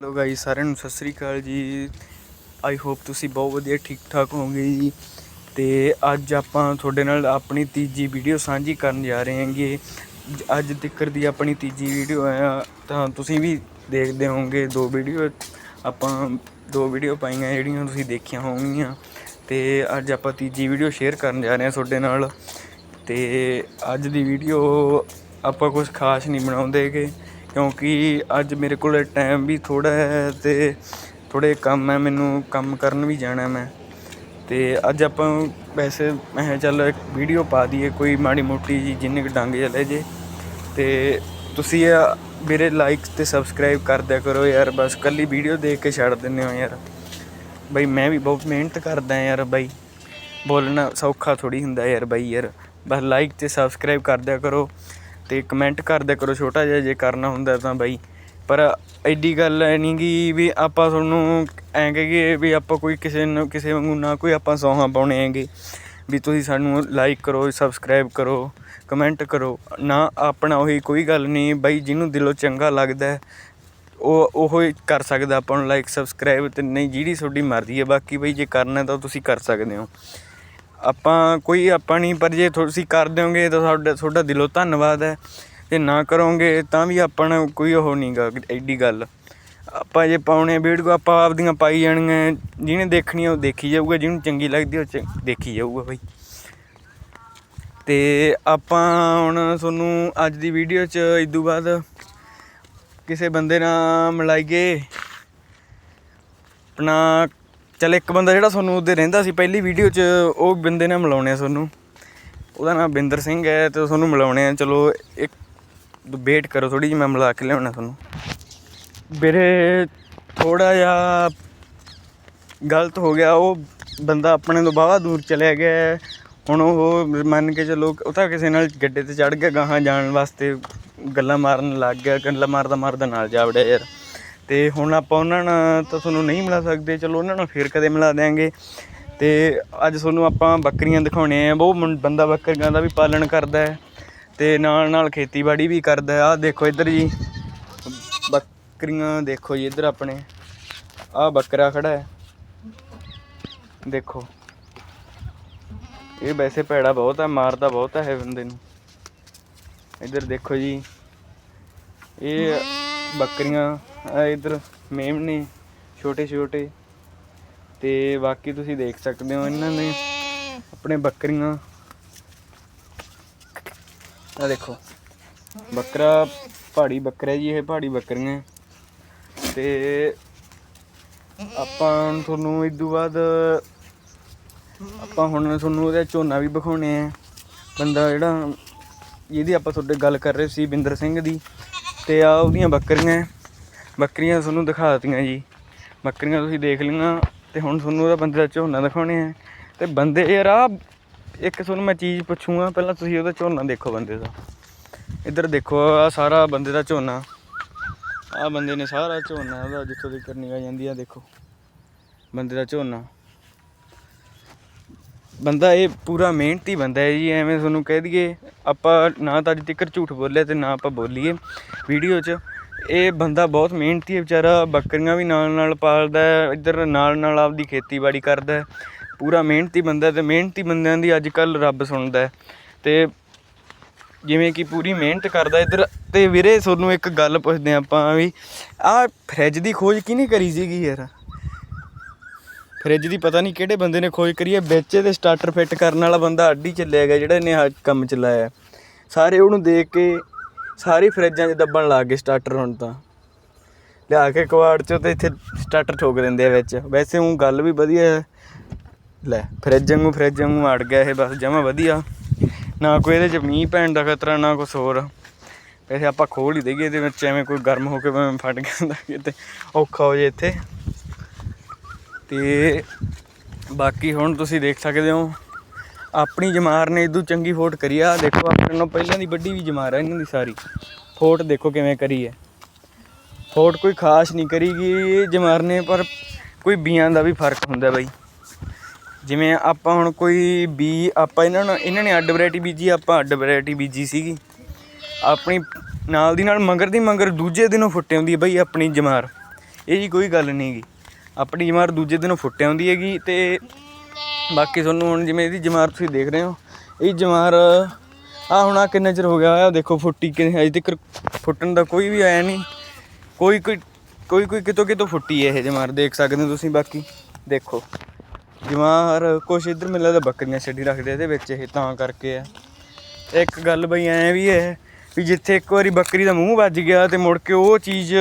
Hello guys ਸਾਰਿਆਂ ਨੂੰ ਸਤਿ ਸ੍ਰੀ ਅਕਾਲ ਜੀ। ਆਈ ਹੋਪ ਤੁਸੀਂ ਬਹੁਤ ਵਧੀਆ ਠੀਕ ਠਾਕ ਹੋਵੋਗੇ ਜੀ। ਤੇ ਅੱਜ ਆਪਾਂ ਤੁਹਾਡੇ ਨਾਲ ਆਪਣੀ ਤੀਜੀ ਵੀਡੀਓ ਸਾਂਝੀ ਕਰਨ ਜਾ ਰਹੇ ਹਾਂਗੇ। ਅੱਜ ਤੱਕ ਦੀ ਆਪਣੀ ਤੀਜੀ ਵੀਡੀਓ ਆ ਤਾਂ ਤੁਸੀਂ ਵੀ ਦੇਖਦੇ ਹੋਵੋਗੇ। ਦੋ ਵੀਡੀਓ ਆਪਾਂ ਦੋ ਵੀਡੀਓ ਪਾਈਆਂ ਜਿਹੜੀਆਂ ਤੁਸੀਂ ਦੇਖੀਆਂ ਹੋਣਗੀਆਂ। ਤੇ ਅੱਜ ਆਪਾਂ ਤੀਜੀ ਵੀਡੀਓ ਸ਼ੇਅਰ ਕਰਨ ਜਾ ਰਹੇ ਹਾਂ ਤੁਹਾਡੇ ਨਾਲ। ਤੇ ਅੱਜ ਦੀ ਵੀਡੀਓ ਆਪਾਂ ਕੁਝ ਖਾਸ ਨਹੀਂ ਬਣਾਉਂਦੇਗੇ। ਕਿਉਂਕਿ ਅੱਜ ਮੇਰੇ ਕੋਲ ਟਾਈਮ ਵੀ ਥੋੜ੍ਹਾ ਹੈ ਅਤੇ ਥੋੜ੍ਹੇ ਕੰਮ ਹੈ, ਮੈਨੂੰ ਕੰਮ ਕਰਨ ਵੀ ਜਾਣਾ ਮੈਂ। ਅਤੇ ਅੱਜ ਆਪਾਂ ਵੈਸੇ ਮੈਂ ਕਿਹਾ ਚੱਲ ਇੱਕ ਵੀਡੀਓ ਪਾ ਦਈਏ, ਕੋਈ ਮਾੜੀ ਮੋਟੀ ਜੀ ਜਿੰਨੇ ਕੁ ਡੰਗ ਚਲੇ ਜੇ। ਅਤੇ ਤੁਸੀਂ ਇਹ ਮੇਰੇ ਲਾਈਕ ਤੇ ਸਬਸਕ੍ਰਾਈਬ ਕਰ ਦਿਆ ਕਰੋ ਯਾਰ, ਬਸ ਕੱਲੀ ਵੀਡੀਓ ਦੇਖ ਕੇ ਛੱਡ ਦਿੰਦੇ ਹੋ ਯਾਰ। ਬਈ ਮੈਂ ਵੀ ਬਹੁਤ ਮਿਹਨਤ ਕਰਦਾ ਯਾਰ ਬਾਈ। ਬੋਲਣਾ ਸੌਖਾ ਥੋੜੀ ਹੁੰਦਾ ਯਾਰ ਬਾਈ ਯਾਰ। ਬਸ ਲਾਈਕ ਤੇ ਸਬਸਕ੍ਰਾਈਬ ਕਰ ਦਿਆ ਕਰੋ। ਤੇ ਕਮੈਂਟ ਕਰ ਦਿਆ ਕਰੋ, ਛੋਟਾ ਜਿਹਾ ਜੇ ਕਰਨਾ ਹੁੰਦਾ ਤਾਂ ਬਾਈ। ਪਰ ਐਡੀ ਗੱਲ ਨਹੀਂ ਗੀ ਵੀ ਆਪਾਂ ਤੁਹਾਨੂੰ ਐਂ ਕਹੀਏ ਵੀ ਆਪਾਂ ਕੋਈ ਕਿਸੇ ਨੂੰ, ਕਿਸੇ ਵਾਂਗੂ ਨਾ ਕੋਈ ਆਪਾਂ ਸੌਹਾਂ ਪਾਉਣੇ ਹੈਗੇ। ਵੀ ਤੁਸੀਂ ਸਾਨੂੰ ਲਾਈਕ ਕਰੋ ਸਬਸਕ੍ਰਾਈਬ ਕਰੋ ਕਮੈਂਟ ਕਰੋ। ਨਾ ਆਪਣਾ ਉਹੀ ਕੋਈ ਗੱਲ ਨਹੀਂ ਬਾਈ, ਜਿਹਨੂੰ ਦਿਲੋਂ ਚੰਗਾ ਲੱਗਦਾ ਉਹ ਉਹ ਹੀ ਕਰ ਸਕਦਾ ਆਪਾਂ ਨੂੰ ਲਾਈਕ ਸਬਸਕ੍ਰਾਈਬ ਤੇ ਨਹੀਂ, ਜਿਹੜੀ ਤੁਹਾਡੀ ਮਰਜ਼ੀ ਹੈ ਬਾਕੀ ਬਈ ਜੇ ਕਰਨਾ ਤਾਂ ਤੁਸੀਂ ਕਰ ਸਕਦੇ ਹੋ। ਆਪਾਂ ਕੋਈ ਆਪਾਂ ਨਹੀਂ, ਪਰ ਜੇ ਤੁਸੀਂ ਕਰ ਦਿਓਗੇ ਤਾਂ ਤੁਹਾਡਾ ਤੁਹਾਡਾ ਦਿਲੋਂ ਧੰਨਵਾਦ ਹੈ। ਜੇ ਨਾ ਕਰੋਗੇ ਤਾਂ ਵੀ ਆਪਾਂ ਨੂੰ ਕੋਈ ਉਹ ਨਹੀਂਗਾ ਐਡੀ ਗੱਲ। ਆਪਾਂ ਜੇ ਪਾਉਣੇ ਵੀਡੀਓ ਆਪਾਂ ਆਪਦੀਆਂ ਪਾਈ ਜਾਣੀਆਂ, ਜਿਹਨੇ ਦੇਖਣੀ ਉਹ ਦੇਖੀ ਜਾਊਗਾ, ਜਿਹਨੂੰ ਚੰਗੀ ਲੱਗਦੀ ਉਹ ਚ- ਦੇਖੀ ਜਾਊਗਾ ਬਈ। ਤੇ ਆਪਾਂ ਹੁਣ ਤੁਹਾਨੂੰ ਅੱਜ ਦੀ ਵੀਡੀਓ 'ਚ ਇਦੋਂ ਬਾਅਦ ਕਿਸੇ ਬੰਦੇ ਨਾਲ ਮਿਲਾਈਏ। ਆਪਣਾ ਚੱਲ ਇੱਕ ਬੰਦਾ ਜਿਹੜਾ ਤੁਹਾਨੂੰ ਉਹਦੇ ਰਹਿੰਦਾ ਸੀ, ਪਹਿਲੀ ਵੀਡੀਓ 'ਚ ਉਹ ਬੰਦੇ ਨੇ ਮਿਲਾਉਣੇ ਆ ਤੁਹਾਨੂੰ। ਉਹਦਾ ਨਾਮ ਬਿੰਦਰ ਸਿੰਘ ਹੈ ਤੇ ਤੁਹਾਨੂੰ ਮਿਲਾਉਣੇ ਆ। ਚਲੋ ਇੱਕ ਵੇਟ ਕਰੋ ਥੋੜੀ ਜਿਹੀ, ਮੈਂ ਮਿਲਾ ਕੇ ਲਿਆਉਣਾ ਤੁਹਾਨੂੰ। ਵੀਰੇ ਥੋੜਾ ਜਿਹਾ ਗਲਤ ਹੋ ਗਿਆ। ਉਹ ਬੰਦਾ ਆਪਣੇ ਤੋਂ ਬਾਹਲਾ ਦੂਰ ਚਲਿਆ ਗਿਆ ਹੈ। ਹੁਣ ਉਹ ਮੰਨ ਕੇ ਚਲੋ ਉਹ ਤਾਂ ਕਿਸੇ ਨਾਲ ਗੱਡੇ ਤੇ ਚੜ ਗਿਆ, ਗਾਹਾਂ ਜਾਣ ਵਾਸਤੇ ਗੱਲਾਂ ਮਾਰਨ ਲੱਗ ਗਿਆ, ਗੱਲਾਂ ਮਾਰਦਾ ਮਾਰਦਾ ਨਾਲ ਜਾ ਵੜਿਆ ਯਾਰ। ਤੇ ਹੁਣ ਆਪਾਂ ਉਹਨਾਂ ਨਾਲ ਤਾਂ ਤੁਹਾਨੂੰ ਨਹੀਂ ਮਿਲਾ ਸਕਦੇ, ਚਲੋ ਉਹਨਾਂ ਨਾਲ ਫੇਰ ਕਦੇ ਮਿਲਾ ਦਿਆਂਗੇ। ਤੇ ਅੱਜ ਤੁਹਾਨੂੰ ਆਪਾਂ ਬੱਕਰੀਆਂ ਦਿਖਾਉਣੇ ਆ ਉਹ ਬੰਦਾ ਬੱਕਰੀਆਂ ਦਾ ਵੀ ਪਾਲਣ ਕਰਦਾ ਹੈ ਤੇ ਨਾਲ ਨਾਲ ਖੇਤੀਬਾੜੀ ਵੀ ਕਰਦਾ ਹੈ। ਆਹ ਦੇਖੋ ਇੱਧਰ ਜੀ, ਬੱਕਰੀਆਂ ਦੇਖੋ ਜੀ ਇੱਧਰ ਆਪਣੇ, ਆਹ ਬੱਕਰਾ ਖੜਾ ਹੈ। ਦੇਖੋ, ਇਹ ਵੈਸੇ ਭੈੜਾ ਬਹੁਤ ਹੈ, ਮਾਰਦਾ ਬਹੁਤ ਹੈ ਬੰਦੇ ਨੂੰ। ਇੱਧਰ ਦੇਖੋ ਜੀ, ਇਹ ਬੱਕਰੀਆਂ ਇੱਧਰ ਮੇਮ ਨੇ, ਛੋਟੇ ਛੋਟੇ। ਤੇ ਬਾਕੀ ਤੁਸੀਂ ਦੇਖ ਸਕਦੇ ਹੋ ਇਹਨਾਂ ਨੇ ਆਪਣੇ ਬੱਕਰੀਆਂ। ਆ ਦੇਖੋ, ਬੱਕਰਾ ਪਹਾੜੀ ਬੱਕਰਾ ਜੀ, ਇਹ ਪਹਾੜੀ ਬੱਕਰੀਆਂ। ਤੇ ਆਪਾਂ ਤੁਹਾਨੂੰ ਤੁਹਾਨੂੰ ਤੋਂ ਬਾਅਦ ਆਪਾਂ ਹੁਣ ਤੁਹਾਨੂੰ ਉਹਦਾ ਝੋਨਾ ਵੀ ਵਿਖਾਉਣੇ ਆ। ਬੰਦਾ ਜਿਹੜਾ, ਜਿਹਦੀ ਆਪਾਂ ਤੁਹਾਡੇ ਗੱਲ ਕਰ ਰਹੇ ਸੀ ਬਿੰਦਰ ਸਿੰਘ ਦੀ। ਤੇ ਆ ਉਹਦੀਆਂ ਬੱਕਰੀਆਂ। ਬੱਕਰੀਆਂ ਤੁਹਾਨੂੰ ਦਿਖਾ ਦਿੱਤੀਆਂ ਜੀ। ਬੱਕਰੀਆਂ ਤੁਸੀਂ ਦੇਖ ਲਈਆਂ ਤੇ ਹੁਣ ਤੁਹਾਨੂੰ ਉਹਦਾ ਬੰਦੇ ਦਾ ਝੋਨਾ ਦਿਖਾਉਣੇ ਆ। ਤੇ ਬੰਦੇ ਯਾਰ ਆ ਇੱਕ ਤੁਹਾਨੂੰ ਮੈਂ ਚੀਜ਼ ਪੁੱਛੂਗਾ, ਪਹਿਲਾਂ ਤੁਸੀਂ ਉਹਦਾ ਝੋਨਾ ਦੇਖੋ ਬੰਦੇ ਦਾ। ਇੱਧਰ ਦੇਖੋ ਆ ਸਾਰਾ ਬੰਦੇ ਦਾ ਝੋਨਾ। ਆ ਬੰਦੇ ਨੇ ਸਾਰਾ ਝੋਨਾ ਉਹਦਾ ਜਿੱਥੋਂ ਦੀ ਕਰਨੀ ਆ ਜਾਂਦੀ ਆ, ਦੇਖੋ। ਬੰਦੇ ਦਾ ਝੋਨਾ। ਬੰਦਾ ਇਹ ਪੂਰਾ ਮਿਹਨਤੀ ਬੰਦਾ ਹੈ ਜੀ, ਐਵੇਂ ਤੁਹਾਨੂੰ ਕਹਿ ਦਈਏ। ਆਪਾਂ ਨਾ ਤਾਂ ਅੱਜ ਤੱਕ ਝੂਠ ਬੋਲੇ ਤੇ ਨਾ ਆਪਾਂ ਬੋਲੀਏ। ਵੀਡੀਓ 'ਚ ਇਹ ਬੰਦਾ ਬਹੁਤ ਮਿਹਨਤੀ ਹੈ, ਵਿਚਾਰਾ ਬੱਕਰੀਆਂ ਵੀ ਨਾਲ ਨਾਲ ਪਾਲਦਾ ਇੱਧਰ ਨਾਲ ਨਾਲ ਆਪਦੀ ਖੇਤੀਬਾੜੀ ਕਰਦਾ ਪੂਰਾ ਮਿਹਨਤੀ ਬੰਦਾ ਤੇ ਮਿਹਨਤੀ ਬੰਦਿਆਂ ਦੀ ਅੱਜ ਕੱਲ ਰੱਬ ਸੁਣਦਾ ਹੈ। ਤੇ ਜਿਵੇਂ ਕਿ ਪੂਰੀ ਮਿਹਨਤ ਕਰਦਾ ਇੱਧਰ, ਤੇ ਵੀਰੇ ਤੁਹਾਨੂੰ ਇੱਕ ਗੱਲ ਪੁੱਛਦੇ ਹਾਂ ਆਪਾਂ ਵੀ ਆਹ ਫ੍ਰਿਜ ਦੀ ਖੋਜ ਕਿਹਨੇ ਕਰੀ ਸੀਗੀ ਯਾਰ? ਫ੍ਰਿਜ ਦੀ ਪਤਾ ਨਹੀਂ ਕਿਹੜੇ ਬੰਦੇ ਨੇ ਖੋਜ ਕਰੀ ਹੈ, ਵਿੱਚ ਇਹਦੇ ਸਟਾਰਟਰ ਫਿੱਟ ਕਰਨ ਵਾਲਾ ਬੰਦਾ ਅੱਡੀ ਚੱਲਿਆ ਗਿਆ ਜਿਹੜਾ ਇਹਨੇ ਕੰਮ ਚਲਾਇਆ। ਸਾਰੇ ਉਹਨੂੰ ਦੇਖ ਕੇ ਸਾਰੀ ਫਰਿੱਜਾਂ 'ਚ ਦੱਬਣ ਲੱਗ ਗਏ ਸਟਾਰਟਰ ਹੁਣ ਤਾਂ। ਲਿਆ ਕੇ ਕਵਾੜ 'ਚੋਂ ਤੇ ਇੱਥੇ ਸਟਾਰਟਰ ਠੋਕ ਦਿੰਦੇ ਆ ਵਿੱਚ। ਵੈਸੇ ਉਹ ਗੱਲ ਵੀ ਵਧੀਆ ਹੈ। ਲੈ, ਫਰਿੱਜ ਵਾਂਗੂ, ਫ੍ਰਿਜ ਵਾਂਗੂ ਅੜ ਗਿਆ ਇਹ, ਬਸ ਜਮਾ ਵਧੀਆ। ਨਾ ਕੋਈ ਇਹਦੇ 'ਚ ਮੀਂਹ ਪੈਣ ਦਾ ਖਤਰਾ, ਨਾ ਕੁਛ ਹੋਰ। ਵੈਸੇ ਆਪਾਂ ਖੋਲ ਹੀ ਦੇਈਏ ਇਹਦੇ ਵਿੱਚ, ਐਵੇਂ ਕੋਈ ਗਰਮ ਹੋ ਕੇ ਭਾਵੇਂ ਫਟ ਗਿਆ ਤਾਂ ਕਿਤੇ ਔਖਾ ਹੋ ਜੇ ਇੱਥੇ। ਤੇ ਬਾਕੀ ਹੁਣ ਤੁਸੀਂ ਦੇਖ ਸਕਦੇ ਹੋ। ਆਪਣੀ ਜਮਾਰ ਨੇ ਇਦੋਂ ਚੰਗੀ ਫੋਟ ਕਰੀ ਆ। ਦੇਖੋ, ਆਪਣੇ ਨਾਲ ਪਹਿਲਾਂ ਦੀ ਵੱਡੀ ਵੀ ਜਮਾਰ ਆ ਇਹਨਾਂ ਦੀ ਸਾਰੀ। ਫੋਟ ਦੇਖੋ ਕਿਵੇਂ ਕਰੀ ਹੈ। ਫੋਟ ਕੋਈ ਖਾਸ ਨਹੀਂ ਕਰੀਗੀ ਇਹ ਜਮਾਰ ਨੇ, ਪਰ ਕੋਈ ਬੀਆਂ ਦਾ ਵੀ ਫ਼ਰਕ ਹੁੰਦਾ ਬਾਈ। ਜਿਵੇਂ ਆਪਾਂ ਹੁਣ ਕੋਈ ਬੀ, ਆਪਾਂ ਇਹਨਾਂ ਨੂੰ, ਇਹਨਾਂ ਨੇ ਅੱਡ ਵੈਰਾਈਟੀ ਬੀਜੀ, ਆਪਾਂ ਅੱਡ ਵੈਰਾਈਟੀ ਬੀਜੀ ਸੀਗੀ। ਆਪਣੀ ਨਾਲ ਦੀ ਨਾਲ ਮੰਗਰ ਦੀ ਮੰਗਰ ਦੂਜੇ ਦਿਨੋਂ ਫੁੱਟੇ ਹੁੰਦੀ ਹੈ ਬਈ ਆਪਣੀ ਜਮਾਰ। ਇਹ ਜੀ ਕੋਈ ਗੱਲ ਨਹੀਂ ਗੀ ਆਪਣੀ ਜਮਾਰ ਦੂਜੇ ਦਿਨੋਂ ਫੁੱਟ ਹੁੰਦੀ ਹੈਗੀ ਤੇ ਬਾਕੀ ਤੁਹਾਨੂੰ ਹੁਣ ਜਿਵੇਂ ਇਹਦੀ ਜਮਾਰ ਤੁਸੀਂ ਦੇਖ ਰਹੇ ਹੋ, ਇਹ ਜਮਾਰ ਆ ਹੁਣ ਆ ਕਿੰਨਾ ਚਿਰ ਹੋ ਗਿਆ ਆ ਦੇਖੋ ਫੁੱਟੀ ਕਿ ਅਜੇ ਤੱਕ ਫੁੱਟਣ ਦਾ ਕੋਈ ਵੀ ਆਇਆ ਨਹੀਂ। ਕੋਈ ਕੋਈ ਕੋਈ ਕੋਈ ਕਿਤੋਂ ਕਿਤੋਂ ਫੁੱਟੀ ਹੈ ਇਹ ਜਮਾਰ, ਦੇਖ ਸਕਦੇ ਹੋ ਤੁਸੀਂ ਬਾਕੀ। ਦੇਖੋ, ਜਮਾਰ ਕੁਛ ਇੱਧਰ ਮਿਲਿਆ ਤਾਂ ਬੱਕਰੀਆਂ ਛੱਡੀ ਰੱਖਦੇ ਇਹਦੇ ਵਿੱਚ ਇਹ ਤਾਂ ਕਰਕੇ ਆ। ਇੱਕ ਗੱਲ ਬਈ ਐ ਵੀ ਹੈ ਵੀ ਜਿੱਥੇ ਇੱਕ ਵਾਰੀ ਬੱਕਰੀ ਦਾ ਮੂੰਹ ਵੱਜ ਗਿਆ ਤੇ ਮੁੜ ਕੇ ਉਹ ਚੀਜ਼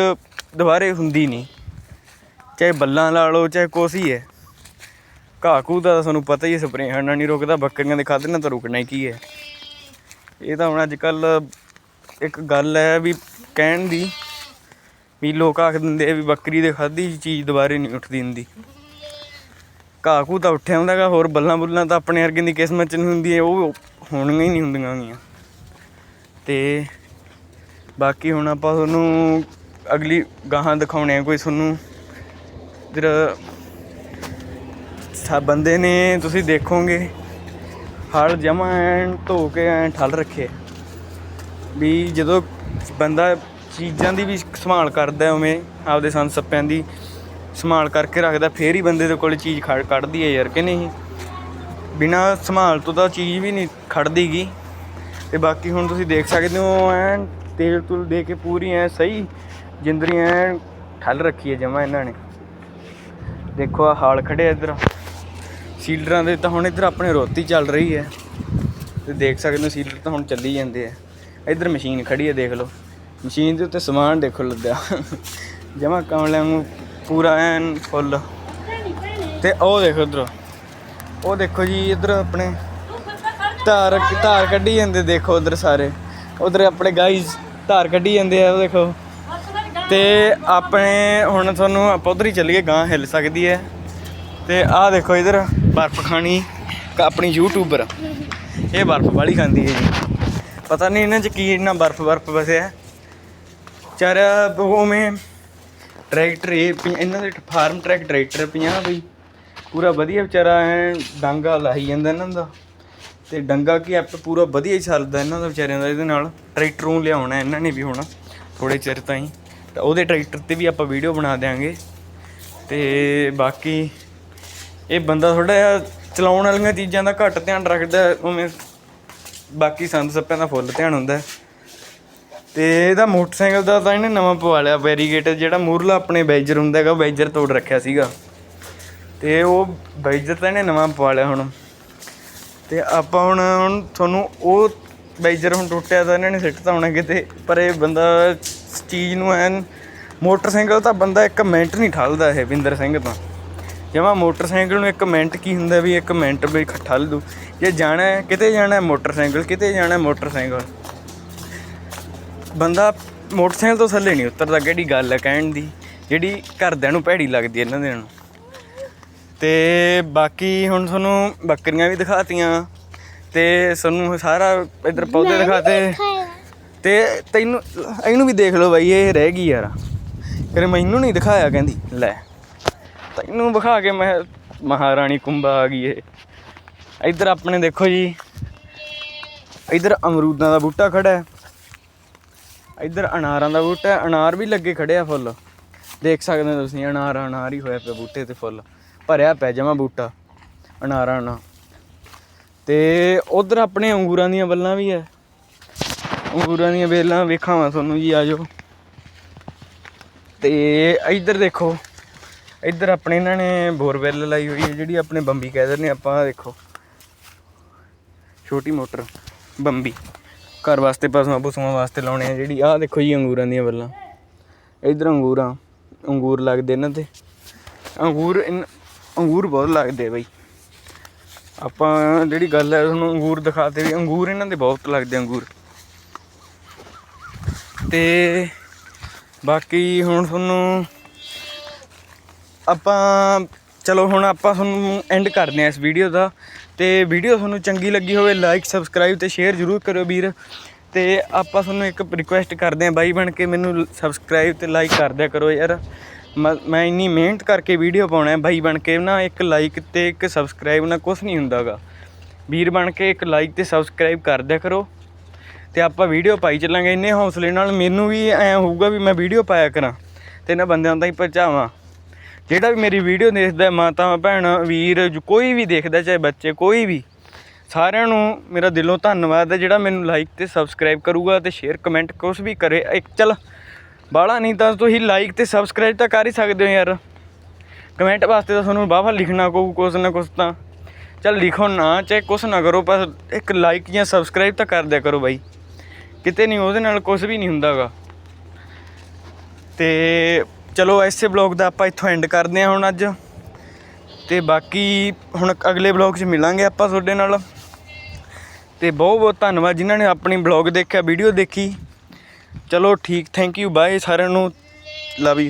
ਦੁਬਾਰੇ ਹੁੰਦੀ ਨਹੀਂ। ਚਾਹੇ ਬੱਲਾਂ ਲਾ ਲਓ, ਚਾਹੇ ਕੁਛ ਹੀ ਹੈ। ਘਾਹ ਘੂਹ ਦਾ ਤਾਂ ਤੁਹਾਨੂੰ ਪਤਾ ਹੀ ਹੈ ਸਪਰੇਅ ਨਾਲ ਨਹੀਂ ਰੁਕਦਾ, ਬੱਕਰੀਆਂ ਦੇ ਖਾਦੇ ਨਾਲ ਤਾਂ ਰੁਕਣਾ ਹੀ ਕੀ ਹੈ। ਇਹ ਤਾਂ ਹੁਣ ਅੱਜ ਕੱਲ ਇੱਕ ਗੱਲ ਹੈ ਵੀ ਕਹਿਣ ਦੀ, ਵੀ ਲੋਕ ਆਖ ਦਿੰਦੇ ਵੀ ਬੱਕਰੀ ਦੇ ਖਾਧੀ ਚੀਜ਼ ਦੁਬਾਰੇ ਨਹੀਂ ਉੱਠਦੀ ਹੁੰਦੀ। ਘਾਹ ਘੂ ਤਾਂ ਉੱਠਿਆ ਹੁੰਦਾਗਾ ਹੋਰ ਬੱਲਾਂ ਬੁੱਲਾਂ ਤਾਂ ਆਪਣੇ ਵਰਗੇ ਦੀ ਕਿਸਮਤ ਚ ਨਹੀਂ ਹੁੰਦੀ ਉਹ ਹੋਣੀਆਂ ਹੀ ਨਹੀਂ ਹੁੰਦੀਆਂ ਗੀਆਂ ਤੇ ਬਾਕੀ ਹੁਣ ਆਪਾਂ ਤੁਹਾਨੂੰ ਅਗਲੀ ਗਾਹਾਂ ਦਿਖਾਉਣੇ ਆ ਕੋਈ ਤੁਹਾਨੂੰ ਇਧਰ ਬੰਦੇ ਨੇ ਤੁਸੀਂ ਦੇਖੋਗੇ ਹਲ ਜਮਾ ਐਨ ਧੋ ਕੇ ਐਨ ਠੱਲ ਰੱਖੇ ਵੀ ਜਦੋਂ ਬੰਦਾ ਚੀਜ਼ਾਂ ਦੀ ਵੀ ਸੰਭਾਲ ਕਰਦਾ ਉਵੇਂ, ਆਪਦੇ ਸੰਦ ਸੱਪਿਆਂ ਦੀ ਸੰਭਾਲ ਕਰਕੇ ਰੱਖਦਾ, ਫੇਰ ਹੀ ਬੰਦੇ ਦੇ ਕੋਲ ਚੀਜ਼ ਖੜ, ਕੱਢਦੀ ਹੈ ਯਾਰ ਕਿ ਨਹੀਂ। ਬਿਨਾ ਸੰਭਾਲ ਤੋਂ ਤਾਂ ਚੀਜ਼ ਵੀ ਨਹੀਂ ਖੜਦੀਗੀ। ਤੇ ਬਾਕੀ ਹੁਣ ਤੁਸੀਂ ਦੇਖ ਸਕਦੇ ਹੋ, ਐਨ ਤੇਲ ਤੁਲ ਦੇ ਕੇ ਪੂਰੀ ਐ ਸਹੀ ਜਿੰਦਰੀ ਐਨ ਠੱਲ ਰੱਖੀ ਹੈ ਜਮਾ ਇਹਨਾਂ ਨੇ। ਦੇਖੋ ਆ ਹਾਲ ਖੜੇ ਇੱਧਰ। ਸੀਲਰਾਂ ਦੇ ਤਾਂ ਹੁਣ ਇੱਧਰ ਆਪਣੇ ਰੋਤੀ ਚੱਲ ਰਹੀ ਹੈ। ਤੇ ਦੇਖ ਸਕਦੇ ਹੋ ਸੀਲਰ ਤਾਂ ਹੁਣ ਚੱਲੀ ਜਾਂਦੇ ਆ। ਇੱਧਰ ਮਸ਼ੀਨ ਖੜੀ ਹੈ, ਦੇਖ ਲਓ। ਮਸ਼ੀਨ ਦੇ ਉੱਤੇ ਸਮਾਨ ਦੇਖੋ ਲੱਦਿਆ। ਜਮਾ ਕਮਲਿਆਂ ਨੂੰ ਪੂਰਾ ਐਨ ਫੁੱਲ। ਤੇ ਉਹ ਦੇਖੋ ਇੱਧਰ। ਉਹ ਦੇਖੋ ਜੀ, ਇੱਧਰ ਆਪਣੇ ਧਾਰ ਧਾਰ ਕੱਢੀ ਜਾਂਦੇ, ਦੇਖੋ ਉਧਰ ਸਾਰੇ। ਉਧਰ ਆਪਣੇ ਗਾਈਜ਼ ਧਾਰ ਕੱਢੀ ਜਾਂਦੇ ਆ, ਉਹ ਦੇਖੋ। ਤੇ ਆਪਣੇ ਹੁਣ ਤੁਹਾਨੂੰ ਆਪਾਂ ਉਧਰ ਹੀ ਚੱਲੀਏ ਗਾਂ ਹਿੱਲ ਸਕਦੀ ਹੈ। ਤੇ ਆਹ ਦੇਖੋ ਇਧਰ ਬਰਫ਼ ਖਾਣੀ ਆਪਣੀ ਯੂਟਿਊਬਰ ਇਹ ਬਰਫ਼ ਵਾਲੀ ਖਾਂਦੀ ਹੈ ਜੀ। ਪਤਾ ਨਹੀਂ ਇਹਨਾਂ 'ਚ ਕੀ ਇੰਨਾ ਬਰਫ਼ ਬਰਫ਼ ਵਸਿਆ ਚਾਰਾ ਉਵੇਂ ਟਰੈਕਟਰ ਇਹ ਪੰ- ਇਹਨਾਂ ਦੇ ਫਾਰਮ ਟਰੈਕ ਟਰੈਕਟਰ ਪਿਆ ਬਈ। ਪੂਰਾ ਵਧੀਆ ਵਿਚਾਰਾ ਐ ਡਾਂਗਾ ਲਾਈ ਜਾਂਦਾ ਇਹਨਾਂ ਦਾ। ਤੇ ਡੰਗਾ ਕੀ ਐਪ ਪੂਰਾ ਵਧੀਆ ਹੀ ਚੱਲਦਾ ਇਹਨਾਂ ਦਾ ਵਿਚਾਰਿਆਂ ਦਾ, ਇਹਦੇ ਨਾਲ ਟਰੈਕਟਰ ਨੂੰ ਲਿਆਉਣਾ ਇਹਨਾਂ ਨੇ ਵੀ ਹੁਣ ਥੋੜੇ ਚਿਰ ਤਾਈਂ। ਤਾਂ ਉਹਦੇ ਟਰੈਕਟਰ ਤੇ ਵੀ ਆਪਾਂ ਵੀਡੀਓ ਬਣਾ ਦੇਾਂਗੇ ਤੇ ਬਾਕੀ ਇਹ ਬੰਦਾ ਥੋੜਾ ਜਿਹਾ ਚਲਾਉਣ ਵਾਲੀਆਂ ਚੀਜ਼ਾਂ ਦਾ ਘੱਟ ਧਿਆਨ ਰੱਖਦਾ ਉਵੇਂ ਬਾਕੀ ਸੰਦ ਸੱਪਿਆਂ ਦਾ ਫੁੱਲ ਧਿਆਨ ਹੁੰਦਾ ਹੈ। ਤੇ ਇਹਦਾ ਮੋਟਰਸਾਈਕਲ ਦਾ ਤਾਂ ਇਹਨੇ ਨਵਾਂ ਪਵਾ ਲਿਆ ਬੈਰੀਗੇਟ ਜਿਹੜਾ ਮੂਰਲਾ ਆਪਣੇ ਬੈਜਰ ਹੁੰਦਾ ਹੈਗਾ ਬੈਜਰ ਤੋੜ ਰੱਖਿਆ ਸੀਗਾ। ਤੇ ਉਹ ਬੈਜਰ ਤਾਂ ਇਹਨੇ ਨਵਾਂ ਪਵਾ ਲਿਆ ਹੁਣ। ਤੇ ਆਪਾਂ ਹੁਣ ਹੁਣ ਤੁਹਾਨੂੰ ਉਹ ਬੈਜਰ ਹੁਣ ਟੁੱਟਿਆ ਤਾਂ ਇਹਨਾਂ ਨੇ ਸਿੱਟਤਾ ਹੋਣਾ ਕਿਤੇ, ਪਰ ਇਹ ਬੰਦਾ ਚੀਜ਼ ਨੂੰ ਐਨ ਮੋਟਰਸਾਈਕਲ ਤਾਂ ਬੰਦਾ ਇੱਕ ਮਿੰਟ ਨਹੀਂ ਠੱਲਦਾ ਇਹ ਵਿੰਦਰ ਸਿੰਘ ਤਾਂ। ਜਮਾ ਮੋਟਰਸਾਈਕਲ ਨੂੰ ਇੱਕ ਮਿੰਟ ਕੀ ਹੁੰਦਾ ਵੀ ਇੱਕ ਮਿੰਟ ਵੀ ਠੱਲ ਦੂ। ਜੇ ਜਾਣਾ ਕਿਤੇ ਜਾਣਾ ਮੋਟਰਸਾਈਕਲ ਕਿਤੇ ਜਾਣਾ ਮੋਟਰਸਾਈਕਲ। ਬੰਦਾ ਮੋਟਰਸਾਈਕਲ ਤੋਂ ਥੱਲੇ ਨਹੀਂ ਉਤਰਦਾ ਕਿਹੜੀ ਗੱਲ ਹੈ ਕਹਿਣ ਦੀ? ਜਿਹੜੀ ਘਰਦਿਆਂ ਨੂੰ ਭੈੜੀ ਲੱਗਦੀ ਇਹਨਾਂ ਦੇ ਨੂੰ। ਤੇ ਬਾਕੀ ਹੁਣ ਤੁਹਾਨੂੰ ਬੱਕਰੀਆਂ ਵੀ ਦਿਖਾਤੀਆਂ। ਤੇ ਤੁਹਾਨੂੰ ਸਾਰਾ ਇਧਰ ਪੌਦੇ ਦਿਖਾਤੇ। ਤੇ ਤੈਨੂੰ ਇਹਨੂੰ ਵੀ ਦੇਖ ਲਓ ਬਾਈ ਇਹ ਰਹਿ ਗਈ ਯਾਰ। ਫਿਰ ਮੈਨੂੰ ਨਹੀਂ ਦਿਖਾਇਆ ਕਹਿੰਦੀ ਲੈ। ਤੈਨੂੰ ਵਿਖਾ ਕੇ ਮੈਂ ਮਹਾਰਾਣੀ ਕੁੰਬਾ ਆ ਗਈ ਏ ਇੱਧਰ ਆਪਣੇ ਦੇਖੋ ਜੀ। ਇੱਧਰ ਅਮਰੂਦਾਂ ਦਾ ਬੂਟਾ ਖੜਾ ਹੈ। ਇਧਰ ਅਨਾਰਾਂ ਦਾ ਬੂਟਾ ਹੈ। ਅਨਾਰ ਵੀ ਲੱਗੇ ਖੜੇ ਆ ਫੁੱਲ। ਦੇਖ ਸਕਦੇ ਹੋ ਤੁਸੀਂ, ਅਨਾਰ ਅਨਾਰ ਹੀ ਹੋਇਆ ਪਿਆ ਬੂਟੇ ਤੇ ਫੁੱਲ। ਭਰਿਆ ਪਿਆ ਜਮਾ ਬੂਟਾ, ਅਨਾਰਾਂ ਨਾਲ। ਤੇ ਉਧਰ ਆਪਣੇ ਅੰਗੂਰਾਂ ਦੀਆਂ ਬੱਲਾਂ ਵੀ ਐ ਅੰਗੂਰਾਂ ਦੀਆਂ ਵੇਲਾਂ ਵੇਖਾਵਾਂ ਤੁਹਾਨੂੰ ਜੀ ਆਜੋ ਤੇ ਇੱਧਰ ਦੇਖੋ। ਇੱਧਰ ਆਪਣੇ ਇਹਨਾਂ ਨੇ ਬੋਰਵੈਲ ਲਾਈ ਹੋਈ ਹੈ, ਜਿਹੜੀ ਆਪਣੇ ਬੰਬੀ ਕਹਿ ਦਿੰਦੇ ਆਪਾਂ ਦੇਖੋ। ਛੋਟੀ ਮੋਟਰ, ਬੰਬੀ। ਘਰ ਵਾਸਤੇ ਪਸ਼ੂਆਂ ਪਸ਼ੂਆਂ ਵਾਸਤੇ ਲਾਉਣੇ ਆ ਜਿਹੜੀ, ਆਹ ਦੇਖੋ ਜੀ ਅੰਗੂਰਾਂ ਦੀਆਂ ਵੱਲਾਂ। ਇੱਧਰ ਅੰਗੂਰਾਂ, ਅੰਗੂਰ ਲੱਗਦੇ ਇਹਨਾਂ ਤੇ। ਅੰਗੂਰ ਇਨ- ਅੰਗੂਰ ਬਹੁਤ ਲੱਗਦੇ ਬਈ। ਆਪਾਂ ਜਿਹੜੀ ਗੱਲ ਹੈ, ਤੁਹਾਨੂੰ ਅੰਗੂਰ ਦਿਖਾਤੇ ਵੀ, ਅੰਗੂਰ ਇਹਨਾਂ ਦੇ ਬਹੁਤ ਲੱਗਦੇ ਅੰਗੂਰ। ਤੇ ਬਾਕੀ ਹੁਣ ਤੁਹਾਨੂੰ ਆਪਾਂ, ਚਲੋ ਹੁਣ ਆਪਾਂ ਤੁਹਾਨੂੰ ਐਂਡ ਕਰਦੇ ਹਾਂ ਇਸ ਵੀਡੀਓ ਦਾ। ਤੇ ਵੀਡੀਓ ਤੁਹਾਨੂੰ ਚੰਗੀ ਲੱਗੀ ਹੋਵੇ ਲਾਈਕ ਸਬਸਕ੍ਰਾਈਬ ਤੇ ਸ਼ੇਅਰ ਜ਼ਰੂਰ ਕਰਿਓ ਵੀਰ। ਤੇ ਆਪਾਂ ਤੁਹਾਨੂੰ ਇੱਕ ਰਿਕੁਐਸਟ ਕਰਦੇ ਹਾਂ ਬਾਈ ਬਣ ਕੇ, ਮੈਨੂੰ ਸਬਸਕ੍ਰਾਈਬ ਤੇ ਲਾਈਕ ਕਰ ਦਿਆ ਕਰੋ ਯਾਰ। ਮੈਂ ਇੰਨੀ ਮਿਹਨਤ ਕਰਕੇ ਵੀਡੀਓ ਪਾਉਣਾ ਹੈ, ਬਾਈ ਬਣ ਕੇ ਨਾ ਇੱਕ ਲਾਈਕ ਤੇ ਇੱਕ ਸਬਸਕ੍ਰਾਈਬ ਨਾਲ ਕੁਝ ਨਹੀਂ ਹੁੰਦਾਗਾ ਵੀਰ ਬਣ ਕੇ ਇੱਕ ਲਾਈਕ ਤੇ ਸਬਸਕ੍ਰਾਈਬ ਕਰ ਦਿਆ ਕਰੋ। ਤੇ ਆਪਾਂ ਵੀਡੀਓ ਪਾਈ ਚੱਲਾਂਗੇ, ਇੰਨੇ ਹੌਸਲੇ ਨਾਲ ਮੈਨੂੰ ਵੀ ਐ ਹੋਊਗਾ ਵੀ ਮੈਂ ਵੀਡੀਓ ਪਾਇਆ ਕਰਾਂ। ਤੇ ਇਹਨਾਂ ਬੰਦਿਆਂ ਤਾਈਂ ਪਹੁੰਚਾਵਾਂ ਜਿਹੜਾ ਵੀ ਮੇਰੀ ਵੀਡੀਓ ਦੇਖਦਾ ਮਾਤਾ, ਭੈਣ, ਵੀਰ ਕੋਈ ਵੀ ਦੇਖਦਾ, ਚਾਹੇ ਬੱਚੇ, ਕੋਈ ਵੀ, ਸਾਰਿਆਂ ਨੂੰ ਮੇਰਾ ਦਿਲੋਂ ਧੰਨਵਾਦ ਹੈ ਜਿਹੜਾ ਮੈਨੂੰ ਲਾਈਕ ਤੇ ਸਬਸਕ੍ਰਾਈਬ ਕਰੂਗਾ ਤੇ ਸ਼ੇਅਰ ਕਮੈਂਟ ਕੁਛ ਵੀ ਕਰੇ। ਇੱਕ ਚਲ, ਬਾਹਲਾ ਨਹੀਂ ਤਾਂ ਤੁਸੀਂ ਲਾਈਕ ਤੇ ਸਬਸਕ੍ਰਾਈਬ ਤਾਂ ਕਰ ਹੀ ਸਕਦੇ ਹੋ ਯਾਰ। ਕਮੈਂਟ ਵਾਸਤੇ ਤਾਂ ਤੁਹਾਨੂੰ ਬਾਹਰ ਲਿਖਣਾ ਕੋ ਕੁਛ ਨਾ ਕੁਛ ਤਾਂ। ਚਲ ਲਿਖੋ ਨਾ, ਚਾਹੇ ਕੁਛ ਨਾ ਕਰੋ, ਪਰ ਇੱਕ ਲਾਈਕ ਜਾਂ ਸਬਸਕ੍ਰਾਈਬ ਤਾਂ ਕਰ ਦਿਆ ਕਰੋ ਬਾਈ। ਕਿਤੇ ਨਹੀਂ ਉਹਦੇ ਨਾਲ ਕੁਝ ਵੀ ਨਹੀਂ ਹੁੰਦਾਗਾ। ਤੇ ਚਲੋ ਐਸੇ ਬਲੌਗ ਦਾ ਆਪਾਂ ਇੱਥੋਂ ਐਂਡ ਕਰਦੇ ਹਾਂ ਹੁਣ ਅੱਜ। ਤੇ ਬਾਕੀ ਹੁਣ ਅਗਲੇ ਬਲੌਗ 'ਚ ਮਿਲਾਂਗੇ ਆਪਾਂ ਤੁਹਾਡੇ ਨਾਲ। ਤੇ ਬਹੁਤ ਬਹੁਤ ਧੰਨਵਾਦ ਜਿਨ੍ਹਾਂ ਨੇ ਆਪਣੀ ਬਲੌਗ ਦੇਖਿਆ ਵੀਡੀਓ ਦੇਖੀ। ਚਲੋ ਠੀਕ ਥੈਂਕ ਯੂ ਬਾਏ ਸਾਰਿਆਂ ਨੂੰ। Love you